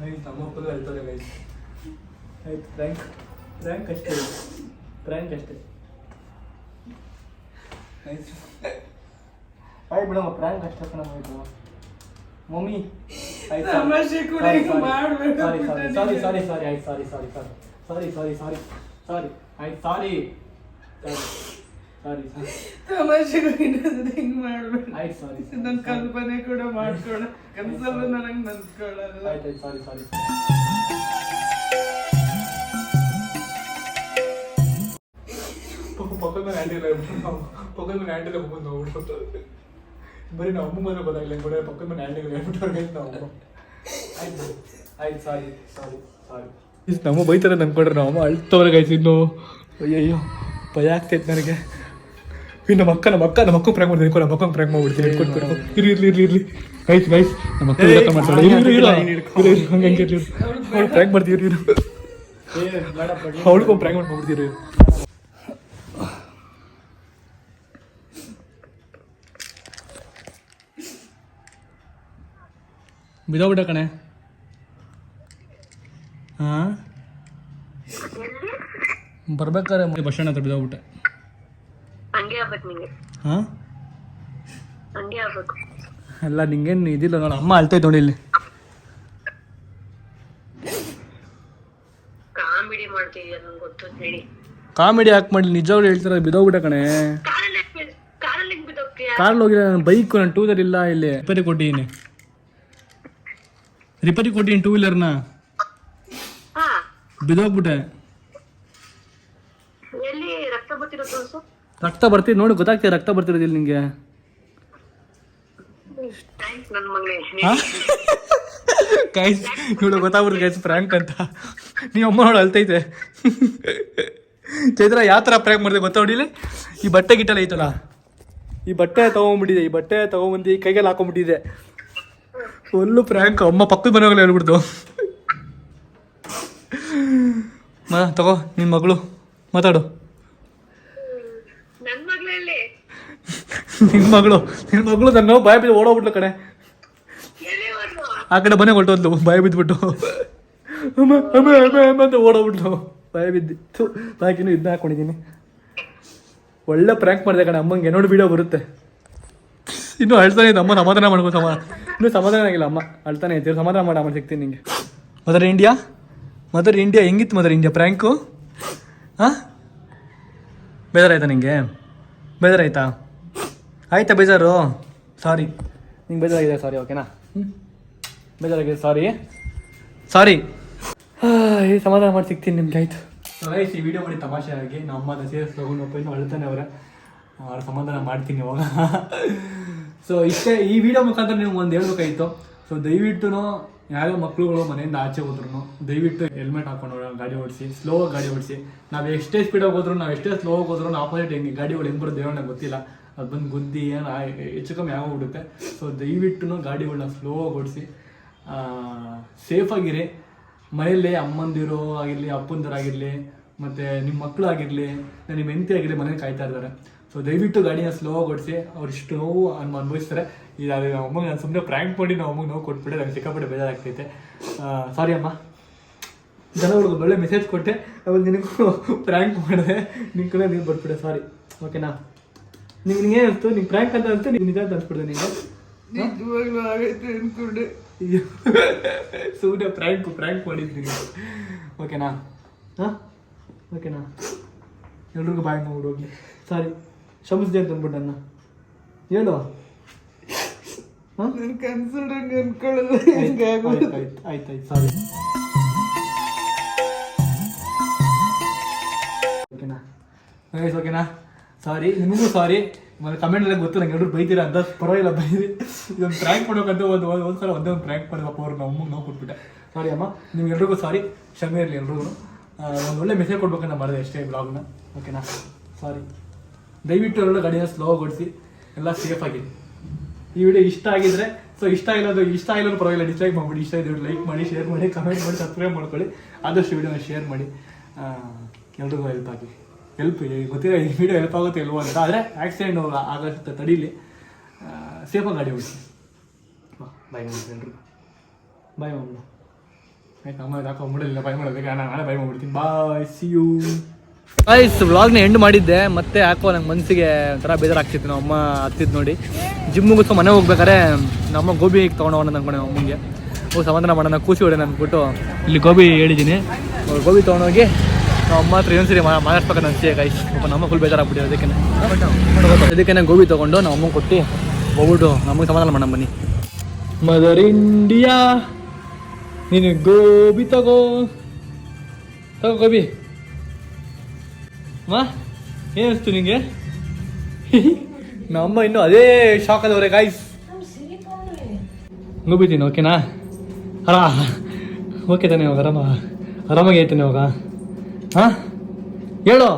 ಆಯ್ತು ನಮ್ಮ ಫುಲ್ ಹೇಳ್ತಾರೆ ಆಯ್ತು ಪ್ರ್ಯಾಂಕ್ ಪ್ರ್ಯಾಂಕ್ ಅಷ್ಟೇ. ಪ್ರ್ಯಾಂಕ್ ಅಷ್ಟೇ. ಆಯ್ತು ಆಯ್ತು ಪ್ರಾಂಕ್ ಅಷ್ಟೇ ಕಣ ಆಯ್ತು ಮಮ್ಮಿ ಆಯ್ತು? ತಮಾಷೆ ಕೂಡ ಈಗ ಮಾಡ್ಬೇಡ ಸಾರಿ ಸಾರಿ ಸಾರಿ ಸಾರಿ ಆಯ್ತು ಸಾರಿ ಸಾರಿ ಸಾರಿ ಸಾರಿ ಸಾರಿ ಸಾರಿ ಸಾರಿ ಆಯ್ತು ಸಾರಿ ಸಾರಿ ಸಾರಿ ತಮಾಷೆಗೂ ಇನ್ನೊಂದು ಹಿಂಗ್ ಮಾಡ್ಬೇಡ. ಆಯ್ತು ಸಾರಿ ನನ್ನ ಕಲ್ಪನೆ ಕೂಡ ಮಾಡ್ಕೊಳ ಕನ್ಸಲ್ಲೂ ನನಗೆ ನನ್ಸ್ಕೊಳಲ್ಲ ಆಯ್ತು ಆಯ್ತು ಸಾರಿ ಸಾರಿ ಪಕ್ಕ ಪಕ್ಕದ ಮೇಲೆ ಆಂಟಿ ನಾವು ಪಕ್ಕದ ಮೇಲೆ ಆಂಟಿ ಹೋಗ್ಬೋದು ನೋಡ್ಬಿಟ್ಟು ಬರೀ ನಾವು ಅಮ್ಮ ಮನೆ ಗೊತ್ತಾಗಲಿಲ್ಲ ಕೂಡ ಪಕ್ಕದ ಮನೆ ಆಂಟಿ ಹೇಳ್ಬಿಟ್ಟು ನಾವು. ಆಯ್ತು ಆಯ್ತು ಸಾರಿ ಸಾರಿ ಸಾರಿ. ಇಸ್ ನಮ್ಮ ಬೈತಾರೆ ನಂಬ್ಕೊಂಡ್ರೆ ನಾವು ಅಮ್ಮ ಆಯ್ತು ಗೈಸ್ ಇನ್ನು. ಅಯ್ಯಯ್ಯೋ ಭಯ ಆಗ್ತೈತೆ ನನಗೆ. ಇನ್ನು ನಮ್ಮ ಅಕ್ಕ ನಮ್ಮ ಅಕ್ಕ ನಮ್ಮ ಅಕ್ಕ ಪ್ರ್ಯಾಂಕ್ ಮಾಡ್ತೀನಿ. ನಮ್ಮ ಅಕ್ಕ ಪ್ರ್ಯಾಂಕ್ ಮಾಡ್ಬಿಡ್ತೀನಿ. ಇರ್ಲಿ ಇರ್ಲಿ ಇರ್ಲಿ ಇರ್ಲಿ. ಗೈಸ್ ಗೈಸ್ ನಮ್ಮ ಅಕ್ಕ ಊಟ ಮಾಡ್ತಾಳೆ ಇರ್ಲಿ ಇರ್ಲಿ ಇರು ಇರು. ಇರು ಹಂಗೆ ಹಂಗೆ ಇರ್ಲಿ ಅವ್ಳು ಪ್ರ್ಯಾಂಕ್ ಮಾಡ್ತೀವಿ ಇರು ಅವಳಿಗೂ ಪ್ರ್ಯಾಂಕ್ ಮಾಡ್ಕೊಂಡ್ಬಿಡ್ತೀರಿ ಬಿದೋಗ್ಬಿಟ್ಟ ಕಣೆ. ಹಾಂ ಬರ್ಬೇಕಾರೆ ಬಸ್ ಸ್ಟ್ಯಾಂಡ್ ಹತ್ರ ಬಿದೋಗ್ಬಿಟ್ಟೆ ಹಾಂ ಅಲ್ಲ ನಿಂಗೇನು ಇದಿಲ್ಲ ನೋಡು ಅಮ್ಮ ಅಳ್ತೈತೆ ನೋಡಿ ಇಲ್ಲಿ. ಕಾಮಿಡಿ ಯಾಕೆ ಮಾಡಿ ನಿಜವಾಗ್ಲೂ ಹೇಳ್ತಾರೆ ಬಿದೋಗ್ಬಿಟ್ಟ ಕಣೆ. ಕಾರಲ್ಲಿ ಹೋಗಿಲ್ಲ ನನ್ನ ಬೈಕ್ ನಾನು ಟೂ ವೀಲರ್ ಇಲ್ಲ ಇಲ್ಲಿ. ರಿಪೇರಿ ಕೊಟ್ಟಿದ್ದೀನಿ. ರಿಪೇರಿ ಕೊಟ್ಟಿನಿ ಟೂ ವೀಲರ್ನ ಹಾ. ಬಿದೋಗ್ಬಿಟ್ಟೆ ಎಲ್ಲಿ ರಕ್ತ ಬರ್ತೀನಿ ತೋರ್ಸು ರಕ್ತ ಬರ್ತಿದ್ ನೋಡಿ ಗೊತ್ತಾಗ್ತಿದೆ ರಕ್ತ ಬರ್ತಿರೋದಿಲ್ಲ ನಿಂಗೆ? ಥ್ಯಾಂಕ್ಸ್ ಗೈಸ್ ನೋಡು ಗೊತ್ತಾಗ್ಬಿಡ್ತು ಗೈಸ್ ಪ್ರ್ಯಾಂಕ್ ಅಂತ. ನೀವು ಅಮ್ಮ ನೋಡಿ ಅಳ್ತೈತೆ ಚೈತ್ರ ಯಾವ ಥರ ಪ್ರ್ಯಾಂಕ್ ಮಾಡಿದೆ ಗೊತ್ತಾ ಹೊಡಿಲಿ ಈ ಬಟ್ಟೆ ಗಿಟ್ಟಲ್ಲ ಐತಲ್ಲ? ಈ ಬಟ್ಟೆ ತೊಗೊಂಬಿಟ್ಟಿದೆ ಈ ಬಟ್ಟೆ ತೊಗೊಂಬಂದು ಕೈಗೆಲ್ಲ ಹಾಕೊಂಡ್ಬಿಟ್ಟಿದೆ. ಫುಲ್ಲು ಪ್ರ್ಯಾಂಕ್ ಅಮ್ಮ ಪಕ್ಕದ ಮನೆಯಾಗಲೇ ಹೇಳ್ಬಿಡ್ತು. ಮ ತಗೋ ನಿನ್ನ ಮಗಳು ಮಾತಾಡು. ನಿನ್ನ ಮಗಳು ನಿನ್ನ ಮಗಳು ನನ್ನ ಬಾಯ್ ಬಿದ್ದು ಓಡೋಗ್ಬಿಟ್ಲು ಕಡೆ ಆ ಕಡೆ ಮನೆ ಹೊರಟೋದ್ಲು ಬಾಯಿ ಬಿದ್ದುಬಿಟ್ಟು ಅಮ್ಮ ಅಮ್ಮ ಅಮ್ಮ ಅಮ್ಮ ಅಂತ ಓಡೋಗ್ಬಿಟ್ಲು. ಭಯ ಬಿದ್ದಿತ್ತು ಬಾಕಿನೂ ಇದನ್ನ ಹಾಕೊಂಡಿದ್ದೀನಿ. ಒಳ್ಳೆ ಪ್ರ್ಯಾಂಕ್ ಮಾಡಿದೆ ಕಣೆ ಅಮ್ಮಂಗೆ ನೋಡಿ ವಿಡಿಯೋ ಬರುತ್ತೆ. ಇನ್ನೂ ಅಳ್ತಾನೆ ಇದೆ. ಅಮ್ಮ, ಸಮಾಧಾನ ಮಾಡ್ಕೊ, ಸಮ ಇನ್ನೂ ಸಮಾಧಾನ ಆಗಿಲ್ಲ, ಅಮ್ಮ. ಅಳ್ತಾನೆ ಇದ್ದೀವಿ ಸಮಾಧಾನ ಮಾಡ ಅಮ್ಮ ಸಿಗ್ತೀನಿ ನಿಂಗೆ. ಮದರ್ ಇಂಡಿಯಾ ಮದರ್ ಇಂಡಿಯಾ ಹೆಂಗಿತ್ತು ಮದರ್ ಇಂಡಿಯಾ ಪ್ರ್ಯಾಂಕು ಹಾಂ ಬೇಜಾರಾಯ್ತಾ ನಿಂಗೆ? ಬೇಜಾರಾಯ್ತಾ? ಆಯ್ತಾ ಬೇಜಾರು? ಸಾರಿ ನಿಂಗೆ ಬೇಜಾರಾಗಿದೆ ಸಾರಿ ಓಕೆನಾ ಹ್ಞೂ ಬೇಜಾರಾಗಿದೆ ಸಾರಿ ಸಾರಿ ಈ ಸಮಾಧಾನ ಮಾಡಿ ಸಿಗ್ತೀನಿ ನಿಮ್ಗೆ, ಆಯ್ತು. ರೈಸ್ ಈ ವಿಡಿಯೋ ಮಾಡಿ ತಮಾಷೆ ಆಗಿ, ನಮ್ಮ ಸೇರಿಸಿ ತಗೊಂಡು ಇನ್ನೂ ಅಳ್ತಾನೆ ಅವರ. ಅವ್ರ ಸಮಾಧಾನ ಮಾಡ್ತೀನಿ ಇವಾಗ. ಸೊ ಇಷ್ಟೇ, ಈ ವಿಡಿಯೋ ಮುಖಾಂತರ ನೀವು ಒಂದು ಹೇಳ್ಬೇಕಾಗಿತ್ತು ಸೊ ದಯವಿಟ್ಟು ಯಾರೋ ಮಕ್ಳುಗಳು ಮನೆಯಿಂದ ಆಚೆ ಹೋದ್ರು ದಯವಿಟ್ಟು ಹೆಲ್ಮೆಟ್ ಹಾಕೊಂಡು ಗಾಡಿ ಓಡಿಸಿ ಸ್ಲೋ ಗಾಡಿ ಓಡಿಸಿ. ನಾವು ಎಷ್ಟೇ ಸ್ಪೀಡಾಗಿ ಹೋದ್ರು ನಾವು ಎಷ್ಟೇ ಸ್ಲೋ ಹೋದ್ರು ಆಪೋಸಿಟ್ ಹೆಂಗೆ ಗಾಡಿಗಳು ಹೆಂಗೆ ಬರುತ್ತೆ ಏನೋ ಗೊತ್ತಿಲ್ಲ. ಅದು ಬಂದು ಗುದ್ದಿ ಏನು ಹೆಚ್ಚು ಕಮ್ಮಿ ಆಗೋಗ್ಬಿಡುತ್ತೆ ಸೊ ದಯವಿಟ್ಟು ಗಾಡಿಗಳನ್ನ ಸ್ಲೋ ಓಡಿಸಿ. ಸೇಫಾಗಿರಿ ಮನೆಯಲ್ಲಿ ಅಮ್ಮಂದಿರು ಆಗಿರಲಿ, ಅಪ್ಪಂದಿರಾಗಿರಲಿ, ಮತ್ತು ನಿಮ್ಮ ಮಕ್ಕಳು ಆಗಿರಲಿ ನಿಮ್ಮ ಹೆಂಡತಿ ಆಗಿರಲಿ ಮನೇಲಿ ಕಾಯ್ತಾ ಇದ್ದಾರೆ ಸೊ ದಯವಿಟ್ಟು ಗಾಡಿನ ಸ್ಲೋ ಓಡಿಸಿ. ಅವ್ರು ಇಷ್ಟು ನೋವು ಅನ್ ಅನುಭವಿಸ್ತಾರೆ. ಇದು ಅದು ಅಮ್ಮಗೆ ನಾನು ಸುಮ್ಮನೆ ಪ್ರ್ಯಾಂಕ್ ಮಾಡಿ ನಾವು ಅಮ್ಮಗೆ ನೋವು ಕೊಟ್ಬಿಟ್ಟೆ ನನಗೆ ಸಿಕ್ಕಾಪಟ್ಟೆ ಬೇಜಾರಾಗ್ತೈತೆ. ಸಾರಿ ಅಮ್ಮ. ಜನಗಳಿಗೆ ಒಳ್ಳೆ ಮೆಸೇಜ್ ಕೊಟ್ಟೆ. ಆಮೇಲೆ ನಿನಗೂ ಪ್ರ್ಯಾಂಕ್ ಮಾಡಿದೆ. ನಿನ್ನ ಕಡೆ ನೀವು ಬರ್ಬಿಟ್ಟೆ ಸಾರಿ ಓಕೆನಾ ನಿಮ್ಗೆ ನಿಂಗೆ ಅನಿಸ್ತು? ನಿಂಗೆ ಪ್ರ್ಯಾಂಕ್ ಅಂತ ಅನಿಸ್ತು? ನೀವು ನಿಜ ಅಂತ ಅನ್ಸ್ಬಿಡ್ದೆ ನಿಂಗೆ ಆಗೈತೆ ಅನ್ಕೊಂಡೆ. ಸುಮ್ಮನೆ ಪ್ರ್ಯಾಂಕ್ ಪ್ರ್ಯಾಂಕ್ ಮಾಡಿದ್ದೀನಿ ಓಕೆನಾ ಹಾಂ? ಓಕೆನಾ ಎಲ್ರಿಗೂ ಬಾಯ್ ಮಾಡ್ಬಿಡು ಹೋಗಿ ಸಾರಿ ಕ್ಷಮಿಸಿದೆ ಅಂತ ಅಂದ್ಬಿಟ್ಟು ನನ್ನ ಹೇಳು. ಹಾಂ? ನನ್ ಕನ್ಸಿಡಂಗೆ ಅನ್ಕೊಳ್ಳಲ್ಲ. ಆಯ್ತು ಆಯ್ತು ಆಯ್ತು ಆಯ್ತು ಸಾರಿ ಓಕೆನಾ? ಗೈಸ್ ಓಕೆನಾ? ಸಾರಿ ನಿಮಗೂ ಸಾರಿ ಮತ್ತೆ ಕಮೆಂಟ್ ಎಲ್ಲ ಗೊತ್ತು ನಂಗೆ ಎಲ್ಲರೂ ಬೈತೀರಾ ಅಂತ. ಪರವಾಗಿಲ್ಲ ಬೈರಿ. ಇದೊಂದು ಪ್ರ್ಯಾಂಕ್ ಮಾಡ್ಬೇಕಂತ ಒಂದು ಒಂದು ಸಲ ಒಂದೇ ಒಂದು ಪ್ರ್ಯಾಂಕ್ ಮಾಡಿದಪ್ಪ ಅವ್ರು ನಮ್ಮ ನೋವು ಕೊಟ್ಬಿಟ್ಟೆ. ಸಾರಿ ಅಮ್ಮ ನಿಮ್ಗೆ ಎಲ್ರಿಗೂ ಸಾರಿ ಕ್ಷಮೆ ಇರಲಿ ಎಲ್ರಿಗೂ. ಒಂದು ಒಳ್ಳೆ ಮೆಸೇಜ್ ಕೊಡ್ಬೇಕಂತ ಮಾಡಿದೆ ಅಷ್ಟೇ ಬ್ಲಾಗ್ನ ಓಕೆನಾ? ಸಾರಿ ದಯವಿಟ್ಟು ಎಲ್ಲ ಸ್ಲೋ ಗೊಡಿಸಿ ಎಲ್ಲ ಸೇಫ್ ಆಗಿ. ಈ ವಿಡಿಯೋ ಇಷ್ಟ ಆಗಿದ್ರೆ ಸೊ ಇಷ್ಟ ಇಲ್ಲದ ಇಷ್ಟ ಇಲ್ಲರೂ ಪರವಾಗಿಲ್ಲ ಡಿಸ್ಲೈಕ್ ಮಾಡ್ಬಿಡಿ, ಇಷ್ಟ ಇದ್ರೆ ಲೈಕ್ ಮಾಡಿ ಶೇರ್ ಮಾಡಿ ಕಮೆಂಟ್ ಮಾಡಿ ಸಬ್ಸ್ಕ್ರೈಬ್ ಮಾಡ್ಕೊಳ್ಳಿ. ಆದಷ್ಟು ವಿಡಿಯೋನ ಶೇರ್ ಮಾಡಿ. ಎಲ್ರಿಗೂ ಹೆಲ್ಪ್ ಆಗಿ. ಹೆಲ್ಪ್ ಗೊತ್ತಿಲ್ಲ, ಈ ವಿಡಿಯೋ ಹೆಲ್ಪ್ ಆಗುತ್ತೆ ಇಲ್ವೋ ಅಂತ. ಆದರೆ ಆಕ್ಸಿಡೆಂಟ್ ಆಗೋಷ್ಟು ತಡೀಲಿ. ಸೇಫಾಗಿ ಗಾಡಿ ಓಡಿಸಿ ಬಾಯ್ ಮಾಡಿ ಬಾಯ್ ಮಾಡ್ಬಿಡು ಆಯ್ತು, ಅಮ್ಮ ಯಾಕೆ ಮಾಡಿಲ್ಲ ಬಾಯ್ ಮಾಡೋದಕ್ಕೆ ನಾನು ನಾಳೆ ಬಾಯ್ ಮಾಡ್ಬಿಡ್ತೀನಿ. ಬಾಯ್ ಸಿ ಯು ಗೈಸ್ ವ್ಲಾಗ್ನ ಎಂಡ್ ಮಾಡಿದ್ದೆ ಮತ್ತೆ ಯಾಕೋ ನಂಗೆ ಮನಸ್ಸಿಗೆ ಒಂಥರ ಬೇಜಾರಾಗ್ತಿತ್ತು. ನಮ್ಮ ಅಮ್ಮ ಹತ್ತಿದ್ದು ನೋಡಿ. ಜಿಮ್ ಮುಗಿಸ್ಕೊಂಡು ಮನೆ ಹೋಗ್ಬೇಕಾರೆ ನಮ್ಮ ಗೋಬಿ ಅನ್ಕೊಂಡೆ ಅಂದ್ಕೊಂಡೆ ಅಮ್ಮಂಗೆ. ಓ ಸಮಾಧಾನ ಮಾಡೋಣ ಕೂಸಿ ಹೊಡೆ ಅಂದ್ಬಿಟ್ಟು ಇಲ್ಲಿ ಗೋಬಿ ಹೇಳಿದ್ದೀನಿ ಅವ್ರು ಗೋಬಿ ತೊಗೊಂಡೋಗಿ ನಮ್ಮ ಅಮ್ಮ ಹತ್ರ ಇನ್ನೊಂದ್ಸರಿ ಮಾ ಮಾತಾಡ್ಬೇಕಂತ ಅನ್ಸಿದೆ ಗೈಸ್ ಪಾಪ ನಮ್ಮ ಫುಲ್ ಬೇಜಾರಾಗ್ಬಿಟ್ಟಿದೆ ಅದಕ್ಕೆ ಅದಕ್ಕೆ ಗೋಬಿ ತೊಗೊಂಡು ನಮ್ಮ ಅಮ್ಮಂಗೆ ಕೊಟ್ಟು ಹೋಗ್ಬಿಟ್ಟು ನಮಗೆ ಸಮಾಧಾನ ಮಾಡೋಣ ಬನ್ನಿ. ಮದರ್ ಇಂಡಿಯಾ ನೀನು ಗೋಬಿ ತಗೋ. ತಗೋ ಗೋಬಿ. ಅಮ್ಮ ಏನಿಸ್ತು ನಿಂಗೆ? ನಮ್ಮ ಇನ್ನು ಅದೇ ಶಾಕ್ ಅದವ್ರೆ ಗಾಯ್ಸ್ ನುಬ್ಬಿದ್ದೀನಿ ಓಕೆನಾ ಅರಾ ಓಕೆ ತಾನೆ ಇವಾಗ ಆರಾಮ ಆರಾಮಾಗಿ ಐತಾನೆ ಇವಾಗ. ಹಾಂ? ಹೇಳು.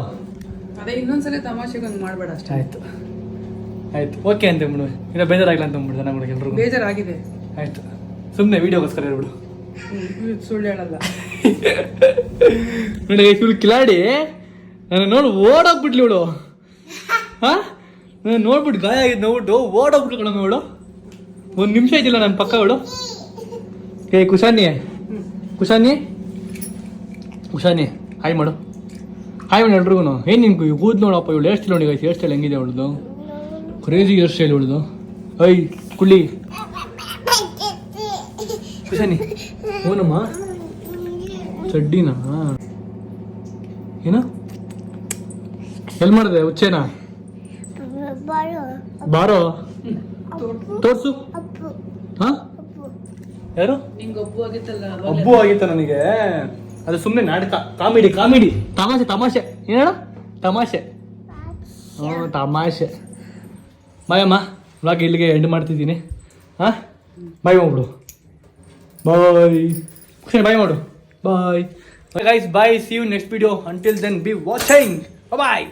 ಅದೇ ಇನ್ನೊಂದ್ಸಲ ತಮಾಷೆಗೊಂದು ಮಾಡಬೇಡ ಮಾಡ್ಬೇಡ ಅಷ್ಟೇ. ಆಯ್ತು. ಆಯ್ತು. ಓಕೆ ಅಂತ ಬಿಡು. ಇಲ್ಲ ಬೇಜಾರಾಗಿಲ್ಲ ಅಂತ ಅಂದ್ಬಿಡ್ದೆ ನಮ್ಗೆ ಎಲ್ರಿಗೂ. ಬೇಜಾರಾಗಿದೆ. ಆಯ್ತು. ಸುಮ್ಮನೆ ವೀಡಿಯೋಗೋಸ್ಕರ ಹೇಳ್ಬಿಡು. ಸುಳ್ಳು ಹೇಳಲ್ಲ. ನೋಡಿ ಕಿಲಾಡಿ. ನಾನು ನೋಡು, ಓಡೋಗ್ಬಿಟ್ಲಿ ಇವಳು. ಹಾ? ನೋಡ್ಬಿಟ್ಟು ಗಾಯ ಆಗಿದ್ದು ನೋಡ್ಬಿಟ್ಟು ಓಡೋಗ್ಬಿಟ್ಲು ಕಣಮ್ಮ ಇವಳು. ಒಂದು ನಿಮಿಷ ಇದ್ದಿಲ್ಲ ನನ್ನ ಪಕ್ಕ ಇವಳು. ಏ ಕುಶಾನಿ ಕುಶಾನಿ ಕುಶಾನಿ ಹಾಯ್ ಮಾಡು. ಹಾಯ್ ಮಾಡಿ ಎಲ್ರಿಗೂ ಏನು ನಿನ್ಗೆ ಕೂದ್ ನೋಡಪ್ಪ ಇವಳು? ಹೇರ್ ಸ್ಟೈಲ್ ನೋಡಿ ಹೇರ್ ಸ್ಟೈಲ್ ಹೆಂಗಿದೆ ಅವಳದು? ಕ್ರೇಜಿ ಹೇರ್ ಸ್ಟೈಲ್ ಇವಳದು. ಐ, ಕುಳ್ಳಿ. ಕುಶಾನಿ ಓನಮ್ಮ. ಚಡ್ಡಿನಾ? ಏನು? ಎಲ್ಲಿ ಮಾಡಿದೆ ಹುಚ್ಚೇನ ಬಾರೋ. ತೋರ್ಸು. ಹಾ? ಯಾರು? ಅಬ್ಬು ಹಬ್ಬು ಆಗಿತ್ತ ನನಗೆ. ಅದು ಸುಮ್ಮನೆ ನಾಟಕ ಕಾಮಿಡಿ ಕಾಮಿಡಿ. ತಮಾಷೆ ತಮಾಷೆ. ಏನೇಳ ತಮಾಷೆ. ಹ್ಞೂ ತಮಾಷೆ. ಮಾಯಮ್ಮ ಇವಾಗ ಇಲ್ಲಿಗೆ ಎಂಡ್ ಮಾಡ್ತಿದ್ದೀನಿ. ಹಾಂ? ಬಾಯ್ ಮಾಡ್ಬಿಡು ಬಾಯ್ ಖುಷಿ ಬಾಯ್ ಮಾಡು. Bye guys bye see you next video until then be watching bye